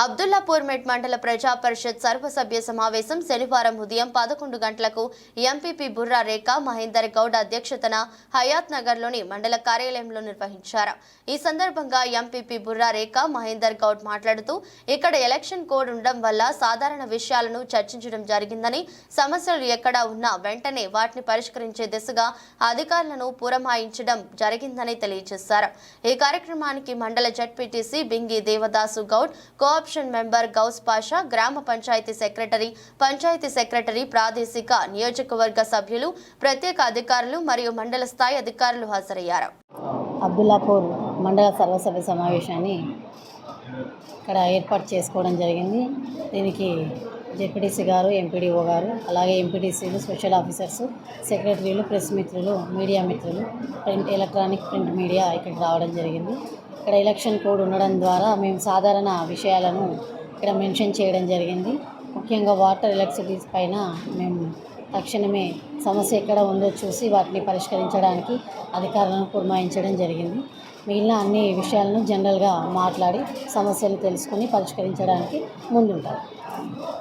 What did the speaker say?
అబ్దుల్లాపూర్ మెట్ మండల ప్రజా పరిషత్ సర్వసభ్య సమావేశం శనివారం ఉదయం పదకొండు గంటలకు ఎంపీపీ బుర్రా రేఖ మహేందర్ గౌడ్ అధ్యక్షతన హయాత్ నగర్లోని మండల కార్యాలయంలో నిర్వహించారు. ఈ సందర్భంగా ఎంపీపీ బుర్రా రేఖ మహేందర్ గౌడ్ మాట్లాడుతూ ఇక్కడ ఎలక్షన్ కోడ్ ఉండడం వల్ల సాధారణ విషయాలను చర్చించడం జరిగిందని సమస్యలు ఎక్కడ ఉన్నా వెంటనే వాటిని పరిష్కరించే దిశగా అధికారులను పురమాయించడం జరిగిందని తెలియజేశారు. ఈ కార్యక్రమానికి మండల ZPTC Bingi Devadasu Goud co-option member Gouse Pasha గ్రామ పంచాయతీ సెక్రటరీ పంచాయతీ సెక్రటరీ ప్రాదేశిక నియోజకవర్గ సభ్యులు ప్రత్యేక అధికారులు మరియు మండల స్థాయి అధికారులు హాజరయ్యారు. అబ్దుల్లాపూర్ మండల సర్వసభ్య సమావేశాన్ని ఇక్కడ ఏర్పాటు చేసుకోవడం జరిగింది. దీనికి జెడ్పీటీసీ గారు ఎంపీడీఓ గారు అలాగే ఎంపీటీసీలు స్పెషల్ ఆఫీసర్స్ సెక్రటరీలు ప్రెస్ మిత్రులు మీడియా మిత్రులు ప్రింట్ ఎలక్ట్రానిక్ ప్రింట్ మీడియా ఇక్కడ రావడం జరిగింది. ఇక్కడ ఎలక్షన్ కోడ్ ఉండడం ద్వారా మేము సాధారణ విషయాలను ఇక్కడ మెన్షన్ చేయడం జరిగింది. ముఖ్యంగా వాటర్ ఎలక్ట్రిసిటీస్ పైన మేము తక్షణమే సమస్య ఎక్కడ ఉందో చూసి వాటిని పరిష్కరించడానికి అధికారులను పురమాయించడం జరిగింది. మిగిలిన అన్ని విషయాలను జనరల్గా మాట్లాడి సమస్యలు తెలుసుకుని పరిష్కరించడానికి ముందుంటారు.